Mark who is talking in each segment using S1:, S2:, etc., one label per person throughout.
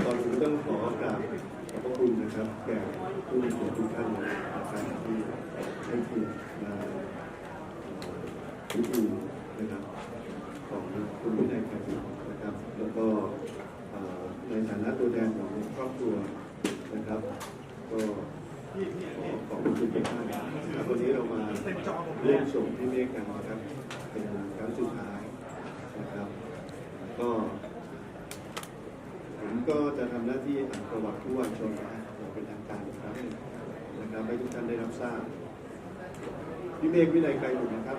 S1: ตอนนี้ต้องขอกราบขอบพระคุณนะครับแก่ผู้มีเกียรติทุกท่านนะครับที่ให้เกียรติมาพิธีนะครับของคุณวินัยกรบุตรนะครับ แล้วก็ในฐานะตัวแทนของครอบครัวนะครับ ก็ขอบคุณทุกท่านนะครับวันนี้เรามาร่วมส่งที่เมฆกันนะครับเป็นครั้งสุดท้ายนะครับ ก็ ก็จะทำหน้าที่อ่านประวัติผู้วชนนะฮะอย่างเป็นทางการครั้งหนึ่งนะครับให้ทุกท่านได้รับทราบพี่เมฆวินัยไกรบุตรนะครับ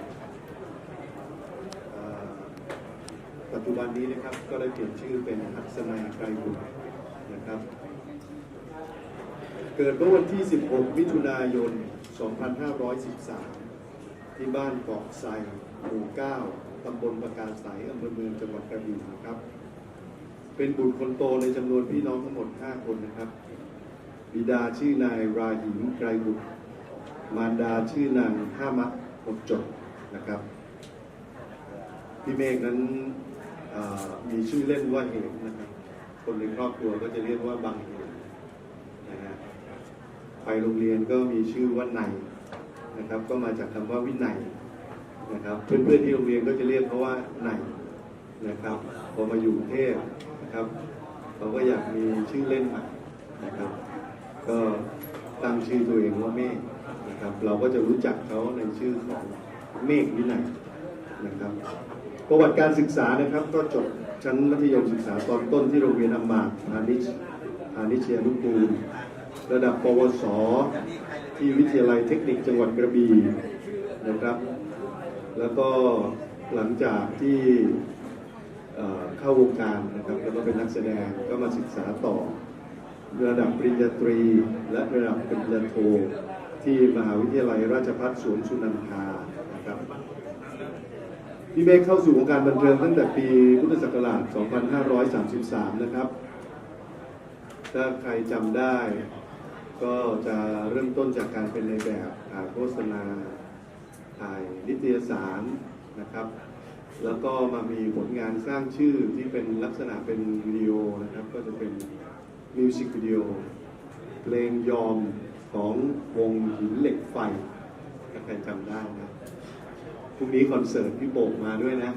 S1: ปัจจุบันนี้นะครับก็ได้เปลี่ยนชื่อเป็นหัสนัยไกรบุตรนะครับ เกิดเมื่อวันที่ 16 มิถุนายน 2513 ที่บ้านเกาะไซหมู่ 9 ตำบลประการไสยอำเภอเมืองจังหวัดกระบี่นะครับ เป็นบุตรคนโตในจำนวนพี่น้องทั้งหมด 5 คนนะครับ บิดาชื่อนายราหิมไกรบุตร มารดาชื่อนางห้ามัดหมดจดนะครับ พี่เมฆนั้นมีชื่อเล่นว่าเหมนะครับ คนในครอบครัวก็จะเรียกว่าบางเหมนะฮะไปโรงเรียนก็มีชื่อว่าไนนะครับ ก็มาจากคำว่าวินัยนะครับ เพื่อนๆที่โรงเรียนก็จะเรียกเขาว่าไนนะครับ พอมาอยู่กรุงเทพ นะครับเขาก็อยากมีชื่อเล่นใหม่นะครับ ก็ตั้งชื่อตัวเองว่าเมฆนะครับ เราก็จะรู้จักเขาในชื่อของเมฆวินัยนะครับ ประวัติการศึกษานะครับก็จบชั้นมัธยมศึกษาตอนต้นที่โรงเรียนอำมาตพาณิชพาณิชยานุกูล ระดับปวส ที่วิทยาลัยเทคนิคจังหวัดกระบี่นะครับ แล้วก็หลังจากที่ เข้าวงการนะครับแล้วก็เป็นนักแสดงก็มาศึกษาต่อ ระดับปริญญาตรี และระดับปริญญาโทที่มหาวิทยาลัยราชภัฏสวนสุนันทานะครับพี่เมฆเข้าสู่วงการบันเทิงตั้งแต่ปีพุทธศักราช 2533 นะครับ ถ้าใครจำได้ ก็จะเริ่มต้นจากการเป็นในแบบถ่ายโฆษณาถ่ายนิตยสารนะครับ แล้วก็มามีผลงานสร้างชื่อที่เป็นลักษณะเป็นวิดีโอนะครับ ก็จะเป็นมิวสิกวิดีโอเพลงยอมของวงหินเหล็กไฟถ้าใครจำได้นะพรุ่งนี้คอนเสิร์ตพี่โป่งมาด้วยนะ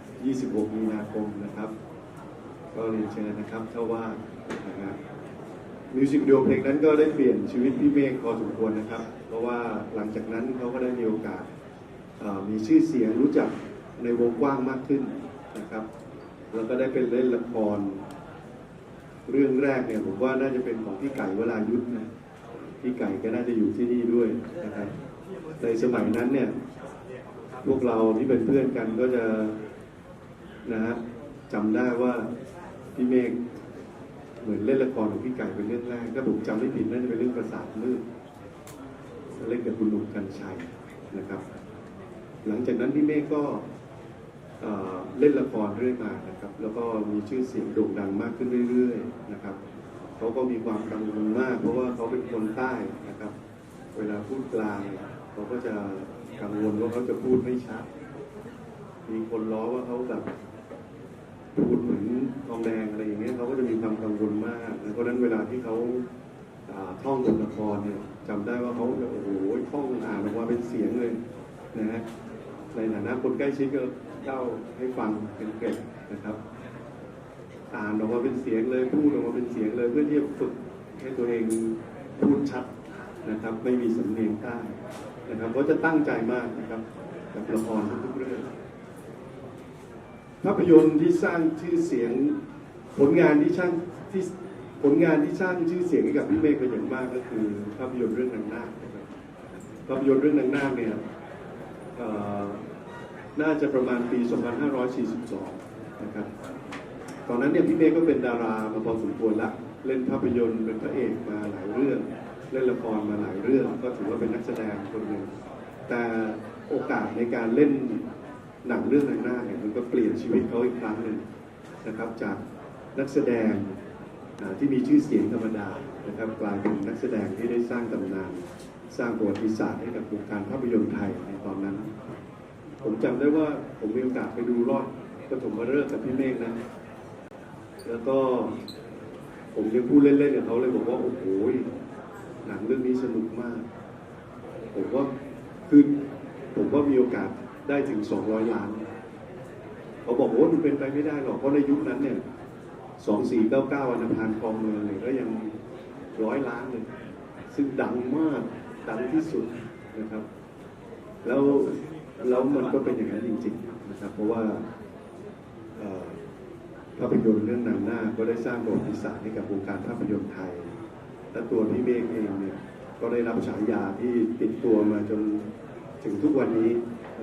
S1: 26 มีนาคมนะครับ ก็เรียนเชิญนะครับถ้าว่างนะครับมิวสิกวิดีโอเพลงนั้นก็ได้เปลี่ยนชีวิตพี่เมฆพอสมควรนะครับ เพราะว่าหลังจากนั้นเขาก็ได้มีโอกาสมีชื่อเสียงรู้จัก ในวงกว้างมากขึ้นนะครับ แล้วก็ได้เป็นเล่นละคร เรื่องแรกเนี่ยผมว่าน่าจะเป็นของพี่ไก่เวรายุทธนะพี่ไก่ก็น่าจะอยู่ที่นี่ด้วยนะครับในสมัยนั้นเนี่ยพวกเราที่เป็นเพื่อนกันก็จะนะฮะจำได้ว่าพี่เมฆเหมือนเล่นละครของพี่ไก่เป็นเรื่องแรกถ้าผมจำไม่ผิดน่าจะเป็นเรื่องประสาทมืดเล่นกับคุณหนุ่มกัญชัยนะครับ หลังจากนั้นพี่เมฆก็ เล่นละครเรื่อยมานะครับ แล้วก็มีชื่อเสียงโด่งดังมากขึ้นเรื่อยๆนะครับเขาก็มีความกังวลมาก เพราะว่าเขาเป็นคนใต้นะครับ เวลาพูดกลางเขาก็จะกังวลว่าเขาจะพูดไม่ชัด มีคนล้อว่าเขาแบบพูดเหมือนทองแดงอะไรอย่างเงี้ยเขาก็จะมีความกังวลมากเพราะนั้นเวลาที่เขาท่องบทละครเนี่ยจำได้ว่าเขาจะโอ้โหท่องอ่านออกมาเป็นเสียงเลยนะฮะในฐานะคนใกล้ชิดก็ เล่าให้ฟังเป็นเกร็ดนะครับอ่านออกมาเป็นเสียงเลยพูดออกมาเป็นเสียงเลยเพื่อที่จะฝึกให้ตัวเองพูดชัดนะครับ ไม่มีสำเนียงใต้นะครับเขาจะตั้งใจมากนะครับ กับละครทุกเรื่องภาพยนตร์ที่สร้างชื่อเสียงผลงานที่สร้างที่ผลงานที่สร้างชื่อเสียงให้กับพี่เมฆเป็นอย่างมากก็คือภาพยนตร์เรื่องนางนาคนะครับภาพยนตร์เรื่องนางนาคเนี่ย น่าจะประมาณปี 2542 นะครับ ตอนนั้นเนี่ยพี่เมฆก็เป็นดารามาพอสมควรละเล่นภาพยนตร์เป็นพระเอกมาหลายเรื่อง เล่นละครมาหลายเรื่อง ก็ถือว่าเป็นนักแสดงคนหนึ่ง แต่โอกาสในการเล่นหนังเรื่องหนางนาเนี่ยมันก็เปลี่ยนชีวิตเขาอีกครั้งหนึ่งนะครับ จากนักแสดงที่มีชื่อเสียงธรรมดานะครับกลายเป็นนักแสดงที่ได้สร้างตำนาน สร้างประวัติศาสตร์ให้กับวงการภาพยนตร์ไทยในตอนนั้น ผมจำได้ว่าผมมีโอกาสไปดูรอดปฐมฤกษ์กับพี่เมฆนะ แล้วก็ผมยังพูดเล่นๆกับเขาเลยบอกว่า โอ้โหหนังเรื่องนี้สนุกมาก ผมว่าคือผมว่ามีโอกาสได้ถึง 200 ล้าน เขาบอกว่ามันเป็นไปไม่ได้หรอกเพราะในยุคนั้นเนี่ย2499อันพาลคลองเมืองเนี่ยก็ยังร้อยล้านเลยซึ่งดังมาก ดังที่สุดนะครับ แล้ว แล้วมันก็เป็นอย่างนั้นจริงๆนะครับ เพราะว่าภาพยนตร์เรื่องนางนาคก็ได้สร้างประวัติศาสตร์ให้กับวงการภาพยนตร์ไทย และตัวพี่เมฆเองเนี่ยก็ได้รับฉายาที่ติดตัวมาจนถึงทุกวันนี้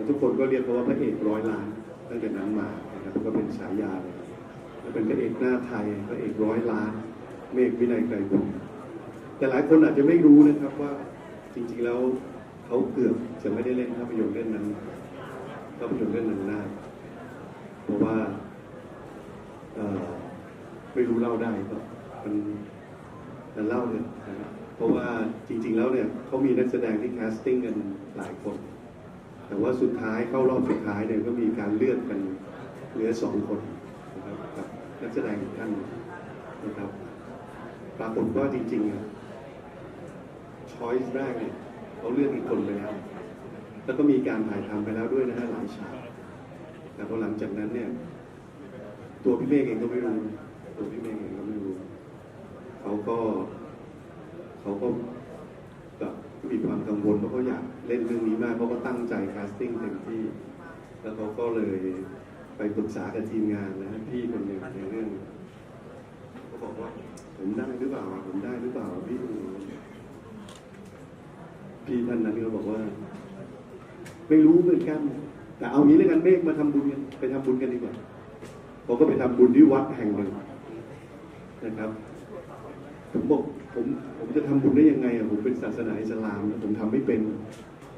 S1: ทุกคนก็เรียกเขาว่าพระเอกร้อยล้านตั้งแต่นั้นมานะครับก็เป็นฉายาเลยและเป็นพระเอกหน้าไทยพระเอกร้อยล้าน เมฆวินัยไกรบุญแต่หลายคนอาจจะไม่รู้นะครับว่าจริงๆแล้ว เขาเกือบจะไม่ได้เล่นภาพยนตร์เรื่องนั้นภาพยนตร์เรื่องนั้นนาเพราะว่าไม่รู้เล่าได้ก็มันแต่เล่าเนี่ยนะเพราะว่าจริง ๆ แล้วเนี่ยเขามีนักแสดงที่แคสติ้งกันหลายคน แต่ว่าสุดท้ายเข้ารอบสุดท้ายเนี่ยก็มีการเลือกกันเหลือสองคนนะครับกับนักแสดงท่านหนึ่งนะครับ ปรากฏว่าจริงๆอะช้อยส์แรกเนี่ย เขาเลือกอีกคนไปแล้ว แล้วก็มีการถ่ายทำไปแล้วด้วยนะฮะหลายฉากแต่พอหลังจากนั้นเนี่ย ตัวพี่เมฆเองก็ไม่รู้ ตัวพี่เมฆเองก็ไม่รู้ เขาก็เขาก็แบบมีความกังวลเพราะเขาอยากเล่นเรื่องนี้มากเขาก็ตั้งใจแคสติ้งเต็มที่ แล้วเขาก็เลยไปปรึกษากับทีมงานนะพี่คนหนึ่งในเรื่องเขาบอกว่าผมได้หรือเปล่า ผมได้หรือเปล่าพี่ พี่ท่านนั้นก็บอกว่า ไม่รู้เหมือนกัน แต่เอางี้แล้วกันเมฆมาทำบุญกันไปทำบุญกันดีกว่าเขาก็ไปทำบุญที่วัดแห่งหนึ่งนะครับ ผมบอกผมผมจะทำบุญได้ยังไงอะผมเป็นศาสนาอิสลามผมทำไม่เป็น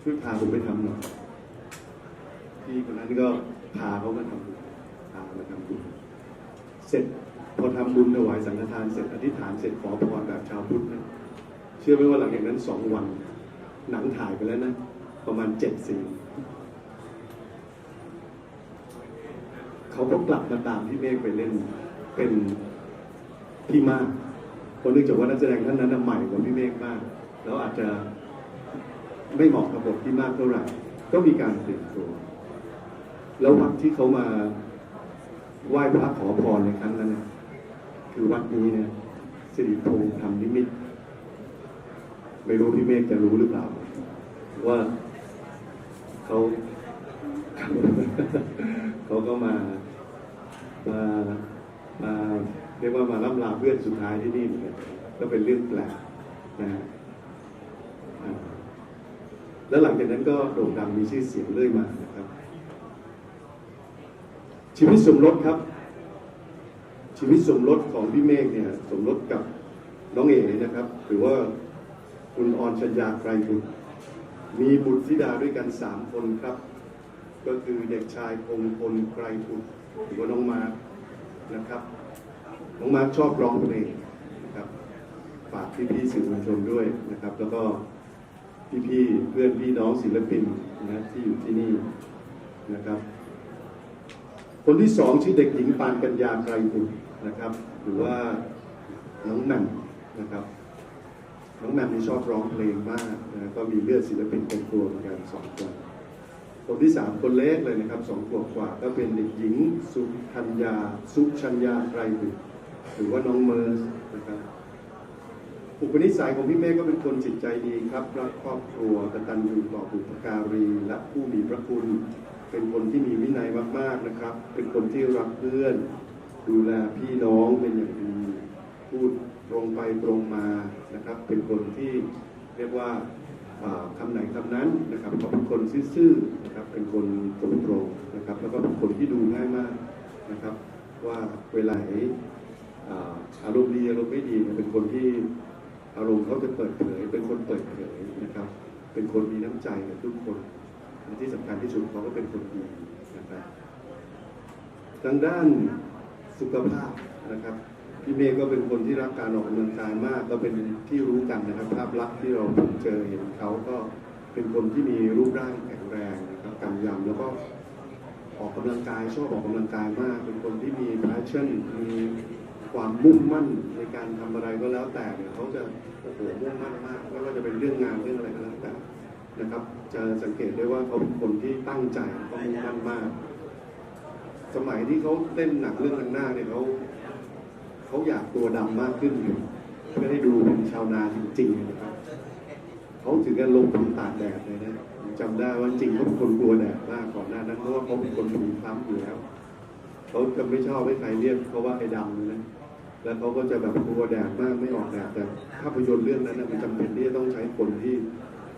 S1: ช่วยพาผมไปทำหน่อยพี่คนนั้นก็พาเขามาทำบุญพามาทำบุญเสร็จพอทำบุญถวายสังฆทานเสร็จอธิษฐานเสร็จขอพรแบบชาวพุทธนะเชื่อไหมว่าหลังจากนั้นสองวัน หนังถ่ายไปแล้วนะ ประมาณเจ็ดซีเขาก็กลับมาตามพี่เมฆไปเล่นเป็นพี่มากเพราะเนื่องจากว่านักแสดงท่านนั้นใหม่กว่าพี่เมฆมาก แล้วอาจจะไม่เหมาะกับบทที่มากเท่าไหร่ ก็มีการเปลี่ยนตัวแล้ววัดที่เขามาไหว้พระขอพรในครั้งนั้นนะคือวัดนี้เนี่ยสิริพงษ์ทำนิมิต ไม่รู้พี่เมฆจะรู้หรือเปล่า ว่าเขาเขาก็มามามาเรียกว่ามาล่ำลาเพื่อนสุดท้ายที่นี่เหมือนกันก็เป็นเรื่องแปลกนะฮะแล้วหลังจากนั้นก็โด่งดังมีชื่อเสียงเรื่อยมานะครับ ชีวิตสมรสครับ ชีวิตสมรสของพี่เมฆเนี่ย สมรสกับน้องเอ๋นะครับ หรือว่า คุณออนชัญญาไกรบุตร มีบุตรธิดาด้วยกันสามคนครับ ก็คือเด็กชายพงพลไกรบุตรหรือว่าน้องมาร์คนะครับ น้องมาร์คชอบร้องเพลงนะครับฝากพี่ๆสื่อมวลชนด้วยนะครับ แล้วก็พี่ๆเพื่อนพี่น้องศิลปินนะที่อยู่ที่นี่นะครับ คนที่สองชื่อเด็กหญิงปานกัญญาไกรบุตรนะครับ หรือว่าน้องแหม่มนะครับ น้องแหม่มนี่ชอบร้องเพลงมากนะก็มีเลือดศิลปินเป็นตัวเหมือนกันสองคนคนที่สามคนเล็กเลยนะครับสองขวบกว่าก็เป็นเด็กหญิงสุธัญญา สุชัญญาไกรบุตรหรือว่าน้องเมอร์สนะครับอุปนิสัยของพี่เมฆก็เป็นคนจิตใจดีครับรักครอบครัวกตัญญูต่อบุพการี และผู้มีพระคุณ เป็นคนที่มีวินัยมากๆนะครับ เป็นคนที่รักเพื่อน ดูแลพี่น้องเป็นอย่างดีพูด ตรงไปตรงมานะครับ เป็นคนที่เรียกว่าอ่าคำไหนคำนั้นนะครับเขาเป็นคนซื่อๆนะครับ เป็นคนตรงๆนะครับ แล้วก็เป็นคนที่ดูง่ายมากนะครับ ว่าเวลาอารมณ์ดีอารมณ์ไม่ดีเป็นคนที่อารมณ์เขาจะเปิดเผย เป็นคนเปิดเผยนะครับ เป็นคนมีน้ำใจกับทุกคนและที่สำคัญที่สุดเขาก็เป็นคนดีนะครับทางด้านสุขภาพนะครับ พี่เมย์ก็เป็นคนที่รักการออกกำลังกายมาก ก็เป็นที่รู้กันนะครับ ภาพลักษณ์ที่เราเจอเห็นเขาก็เป็นคนที่มีรูปร่างแข็งแรงนะครับกำยำแล้วก็ออกกำลังกายชอบออกกำลังกายมาก เป็นคนที่มี passion มีความมุ่งมั่นในการการทำอะไรก็แล้วแต่เนี่ยเขาจะโอ้โหมุ่งมั่นมากไม่ว่าจะเป็นเรื่องงานเรื่องอะไรก็แล้วแต่นะครับ จะสังเกตได้ว่าเขาเป็นคนที่ตั้งใจเขามุ่งมั่นมาก สมัยที่เขาเล่นหนังเรื่องข้างหน้าเนี่ยเขา เขาอยากตัวดำมากขึ้นอยู่เพื่อให้ดูเป็นชาวนาจริงๆนะครับเขาถึงกับลงทุนตากแดดเลยนะผมจำได้ว่าจริงเขาเป็นคนกลัวแดดมากก่อนหน้านั้นเพราะว่าเขาเป็นคนผิวคล้ำอยู่แล้วเขาจะไม่ชอบให้ใครเรียกเขาว่าไอ้ดำนะแล้วเขาก็จะแบบกลัวแดดมากไม่ออกแดดแต่ภาพยนตร์เรื่องนั้นนะมันจำเป็นที่จะต้องใช้คนที่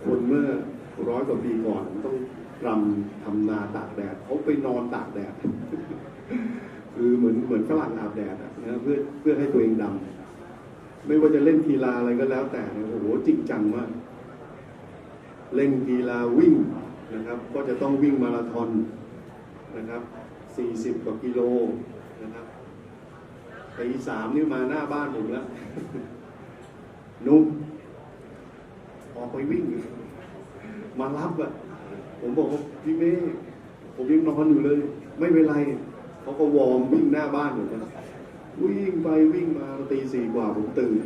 S1: คนเมื่อร้อยกว่าปีก่อนต้องรำทำนาตากแดดเขาไปนอนตากแดด คือเหมือนเหมือนฝรั่งอาบแดดนะเพื่อเพื่อให้ตัวเองดำไม่ว่าจะเล่นกีฬาอะไรก็แล้วแต่เนี่ยโอ้โหจริงจังมากเล่นกีฬาวิ่งนะครับ ก็จะต้องวิ่งมาราธอนนะครับ 40 กว่ากิโลนะครับตีสามนี่มาหน้าบ้านผมแล้วนุ่มออกไปวิ่ง มารับอะผมบอกว่าพี่เมฆผมยังนอนอยู่เลย ไม่เป็นไร เขาก็วอร์มวิ่งหน้าบ้านผมนะวิ่งไปวิ่งมาตีสี่กว่าผมตื่น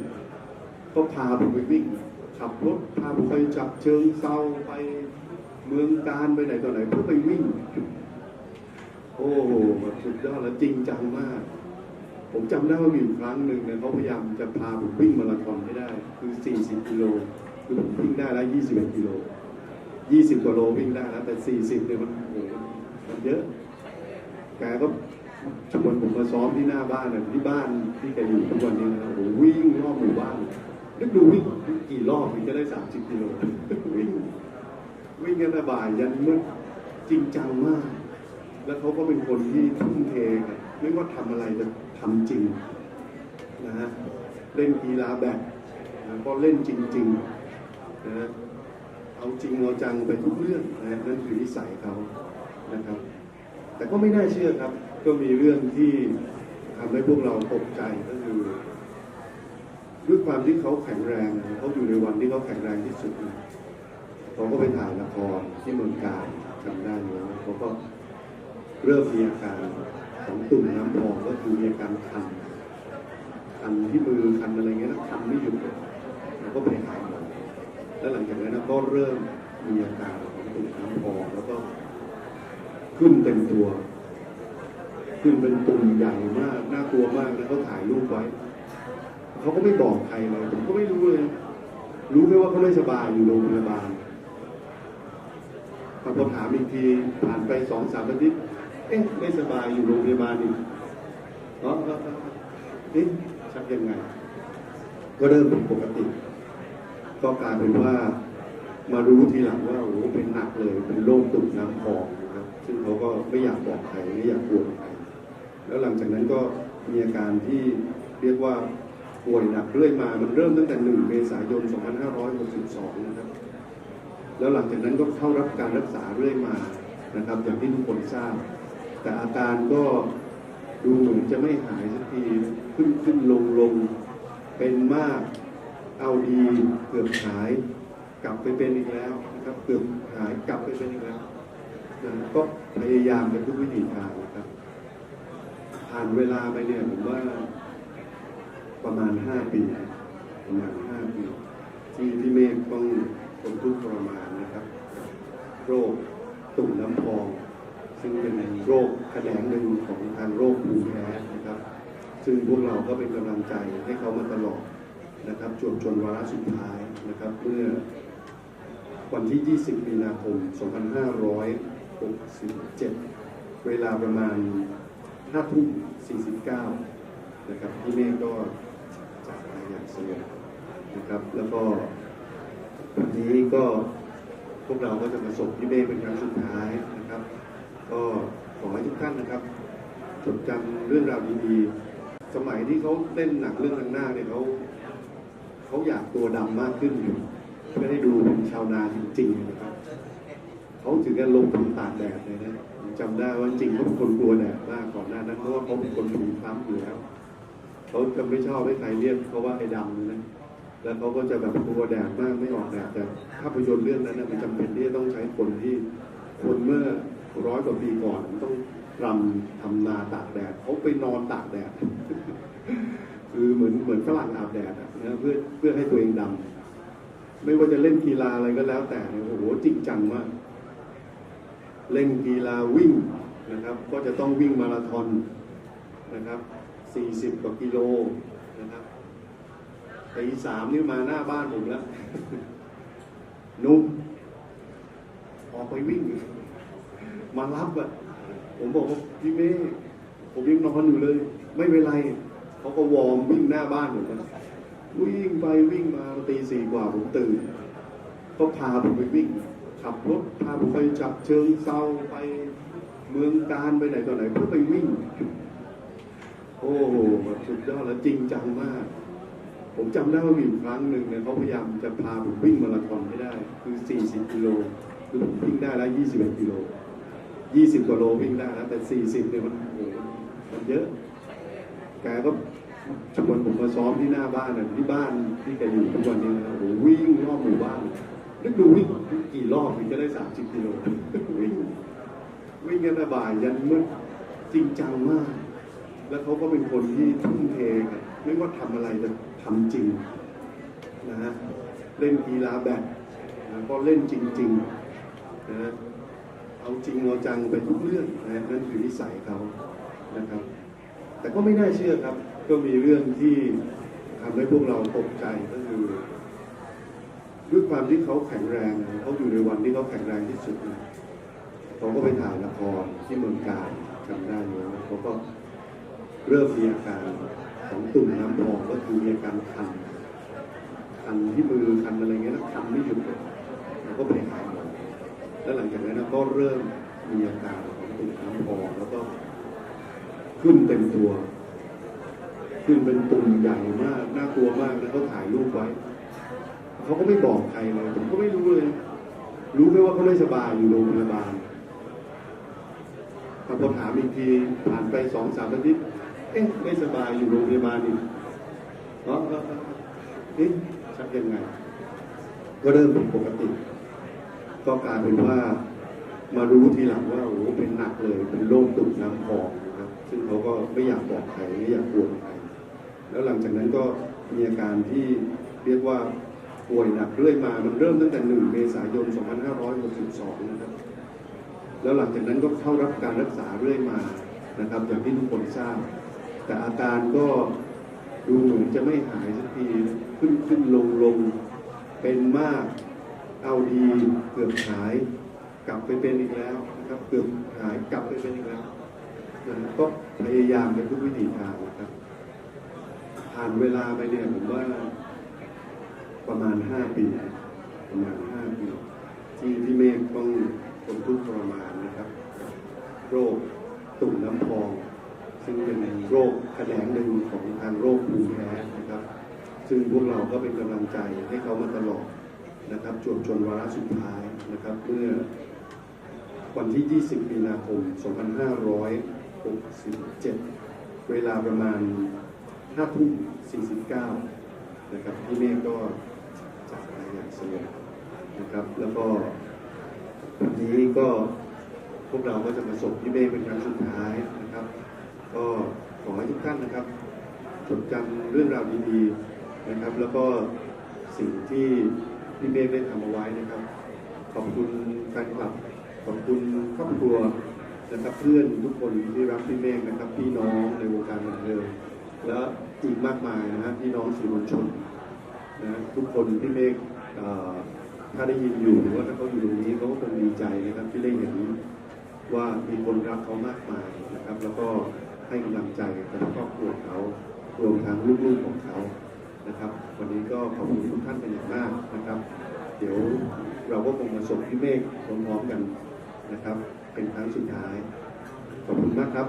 S1: ก็พาผมไปวิ่ง ขับรถพาผมไปจับเชิงเซาไปเมืองการไปไหนต่อไหนเพื่อไปวิ่ง โอ้โหสุดยอดแล้วจริงจังมาก ผมจำได้ว่ามีอยู่ครั้งหนึ่งเนี่ยเขาพยายามจะพาผมวิ่งมาราธอนให้ได้ คือ 40 กิโลคือผมวิ่งได้แล้ว 21 กิโล 20 กว่าโลวิ่งได้แล้วแต่ 40เนี่ยมันโอ้โหมันเยอะ แกก็ชวนผมมาซ้อมที่หน้าบ้านนี่ยที่บ้านที่แกอยู่ทุกวันนี้นะโอ้วิ่งรอบหมู่บ้านนึกดูวิ่งกี่รอบถึงจะได้30กิโลวิ่งวิ่งกันแต่บ่ายยันมืดจริงจังมาก แล้วเขาก็เป็นคนที่ทุ่มเทกันไม่ว่าทำอะไรจะทำจริงนะฮะเล่นกีฬาแบบนะก็เล่นจริงๆนะฮะเอาจริงเอาจังไปทุกเรื่องนะฮะนั่นคือนิสัยเขานะครับ แต่ก็ไม่น่าเชื่อครับ ก็มีเรื่องที่ทำให้พวกเราตกใจก็คือด้วยความที่เขาแข็งแรงเขาอยู่ในวันที่เขาแข็งแรงที่สุดเขาก็ไปถ่ายละครที่เมืองการจำได้ไหมเขาก็เริ่มมีอาการของตุ่มน้ำพองก็คือมีอาการคันคันที่มือคันอะไรเงี้ยแล้วคันไม่หยุดแล้วก็ไปหาหมอแล้วหลังจากนั้นก็เริ่มมีอาการของตุ่มน้ำพองแล้วก็ ขึ้นเต็มตัว ขึ้นเป็นตุ่มใหญ่มากน่ากลัวมากแล้วเขาถ่ายรูปไว้เขาก็ไม่บอกใครเลยผมก็ไม่รู้เลย รู้แค่ว่าเขาไม่สบายอยู่โรงพยาบาลพอถามอีกทีผ่านไปสองสามอาทิตย์เอ๊ะไม่สบายอยู่โรงพยาบาลอีกเนาะเอ๊ะชักยังไง ก็เริ่มเป็นปกติ ก็กลายเป็นว่ามารู้ทีหลังว่าโอ้โหเป็นหนักเลย เป็นโรคตุ่มน้ำพอง ซึ่งเขาก็ไม่อยากบอกใครไม่อยากกลัวใครแล้วหลังจากนั้นก็มีอาการที่เรียกว่าป่วยหนักเรื่อยมา มันเริ่มตั้งแต่ 1 เมษายน 2562 นะครับ แล้วหลังจากนั้นก็เข้ารับการรักษาเรื่อยมา นะครับ อย่างที่ทุกคนทราบ แต่อาการก็ดูเหมือนจะไม่หายสักที ขึ้นขึ้นลงลง เป็นมาก เอาดี เกือบหาย กลับไปเป็นอีกแล้วนะครับ เกือบหายกลับไปเป็นอีกแล้ว ก็พยายามไปทุกวิถีทางนะครับผ่านเวลาไปเนี่ยผมว่าประมาณห้าปีประมาณห้าปีที่พี่เมฆต้องทนทุกข์ทรมานนะครับ โรคตุ่มน้ำพอง ซึ่งเป็นโรคแขนงหนึ่งของทางโรคภูมิแพ้นะครับ ซึ่งพวกเราก็เป็นกำลังใจให้เขามาตลอดนะครับจนจนวาระสุดท้ายนะครับ เมื่อวันที่ 20 มีนาคม 2567เวลาประมาณ5ทุ่ม49นะครับพี่เมฆก็จากไปอย่างสงบนะครับ แล้วก็วันนี้ก็พวกเราก็จะมาส่งพี่เมฆเป็นครั้งสุดท้ายนะครับ ก็ขอให้ทุกท่านนะครับจดจำเรื่องราวดีๆ สมัยที่เขาเล่นหนังเรื่องข้างหน้าเนี่ยเขาเขาอยากตัวดำมากขึ้นอยู่เพื่อให้ดูเป็นชาวนาจริงๆนะครับ เขาถึงกับลงทุนตากแดดเลยนะผมจำได้ว่าจริงเขาเป็นคนกลัวแดดมากก่อนหน้านั้นเพราะว่าเขาเป็นคนผิวคล้ำอยู่แล้วเขาจะไม่ชอบให้ใครเรียกเขาว่าไอ้ดำเลยนะแล้วเขาก็จะแบบกลัวแดดมากไม่ออกแดดแต่ภาพยนตร์เรื่องนั้นนะมันจำเป็นที่จะต้องใช้คนที่คนเมื่อร้อยกว่าปีก่อนต้องรำทำนาตากแดดเขาไปนอนตากแดดคือเหมือนเหมือนฝรั่งอาบแดดอะนะเพื่อเพื่อให้ตัวเองดำไม่ว่าจะเล่นกีฬาอะไรก็แล้วแต่เนี่ยโอ้โหจริงจังมาก เล่นกีฬาวิ่งนะครับ ก็จะต้องวิ่งมาราธอนนะครับ 40 กว่ากิโลนะครับตีสามนี่มาหน้าบ้านผมแล้ว นุ่มออกไปวิ่ง มารับอะผมบอกว่าพี่เมย์ผมยังนอนอยู่เลย ไม่เป็นไรเขาก็วอร์มวิ่งหน้าบ้านผมนะวิ่งไปวิ่งมาตีสี่กว่าผมตื่นก็พาผมไปวิ่ง ขับรถพาไปจับเชิงเซาไปเมืองการไปไหนต่อไหนเพื่อไปวิ่ง โอ้โหสุดยอดแล้วจริงจังมาก ผมจำได้ว่ามีครั้งหนึ่งเนี่ยเขาพยายามจะพาผมวิ่งมาราธอนให้ได้ คือ 40 กิโลคือผมวิ่งได้แล้ว 21 กิโล 20 กว่าโลวิ่งได้แล้วแต่ 40 เนี่ยมันโอ้มันเยอะ แกก็ชวนผมมาซ้อมที่หน้าบ้านน่ะที่บ้านที่แกอยู่ทุกวันนี้นะโอ้วิ่งรอบหมู่บ้าน นึกดูวิ่งกี่รอบถึงจะได้30กิโลวิ่งวิ่งกันแต่บ่ายยันมืดจริงจังมาก แล้วเขาก็เป็นคนที่ทุ่มเทไม่ว่าทำอะไรจะทำจริงนะฮะเล่นกีฬาแบดนะก็เล่นจริงๆนะฮะเอาจริงเอาจังไปทุกเรื่องนะฮะนั่นคือนิสัยเขานะครับ แต่ก็ไม่น่าเชื่อครับ ก็มีเรื่องที่ทำให้พวกเราตกใจก็คือ ด้วยความที่เขาแข็งแรงนะเขาอยู่ในวันที่เขาแข็งแรงที่สุดนะเขาก็ไปถ่ายละครที่เมืองการจำได้อยู่นะเขาก็เริ่มมีอาการของตุ่มน้ำพองก็คือมีอาการคันคันที่มือคันอะไรเงี้ยแล้วคันไม่หยุดเลยเราก็ไปหาหมอแล้วหลังจากนั้นก็เริ่มมีอาการของตุ่มน้ำพองแล้วก็ขึ้นเต็มตัว ขึ้นเป็นตุ่มใหญ่มากน่ากลัวมากแล้วเขาถ่ายรูปไว้ เขาก็ไม่บอกใครเลยผมก็ไม่รู้เลย รู้แค่ว่าเขาไม่สบายอยู่โรงพยาบาลพอถามอีกทีผ่านไปสองสามอาทิตย์เอ๊ะไม่สบายอยู่โรงพยาบาลอีกเนาะเอ๊ะชักยังไง ก็เริ่มเป็นปกติ ก็กลายเป็นว่ามารู้ทีหลังว่าโอ้โหเป็นหนักเลยเป็นโรคตุ่มน้ำพองนะครับซึ่งเขาก็ไม่อยากบอกใครไม่อยากกวนใครแล้วหลังจากนั้นก็มีอาการที่เรียกว่า ป่วยหนักเรื่อยมา มันเริ่มตั้งแต่ 1 เมษายน 2562 นะครับ แล้วหลังจากนั้นก็เข้ารับการรักษาเรื่อยมา นะครับ อย่างที่ทุกคนทราบ แต่อาการก็ดูเหมือนจะไม่หายสักที ขึ้นขึ้นลงลง เป็นมาก เอาดีเกือบหาย กลับไปเป็นอีกแล้วนะครับ เกือบหายกลับไปเป็นอีกแล้วนะก็พยายามในทุกวิถีทางนะครับ ผ่านเวลาไปเนี่ยผมว่า ประมาณห้าปี ประมาณห้าปี ที่ที่เมฆต้องทนทุกข์ทรมานนะครับ โรคตุ่มน้ำพอง ซึ่งเป็นโรคแขนงหนึ่งของทางโรคภูมิแพ้นะครับ ซึ่งพวกเราก็เป็นกำลังใจให้เขามาตลอดนะครับจนจนวาระสุดท้ายนะครับเมื่อวันที่ 20 มีนาคม 2567 เวลาประมาณ5ทุ่ม49 นะครับ พี่เมฆก็ อย่างสงบนะครับ แล้วก็วันนี้ก็พวกเราก็จะมาส่งพี่เมฆเป็นครั้งสุดท้ายนะครับ ก็ขอให้ทุกท่านนะครับจดจำเรื่องราวดีๆนะครับ แล้วก็สิ่งที่พี่เมฆได้ทำเอาไว้นะครับ ขอบคุณแฟนคลับขอบคุณครอบครัวนะครับเพื่อนทุกคนที่รักพี่เมฆนะครับ พี่น้องในวงการบันเทิงและอีกมากมายนะฮะพี่น้องสื่อมวลชนนะทุกคนที่เมฆ ถ้าได้ยินอยู่หรือว่าถ้าเขาอยู่ตรงนี้เขาก็คงดีใจนะครับที่ได้เห็นว่ามีคนรักเขามากมายนะครับ แล้วก็ให้กำลังใจกับครอบครัวเขารวมทั้งลูกๆของเขานะครับ วันนี้ก็ขอบคุณทุกท่านเป็นอย่างมากนะครับ เดี๋ยวเราก็คงมาส่งพี่เมฆพร้อมๆกันนะครับ เป็นครั้งสุดท้ายขอบคุณมากครับ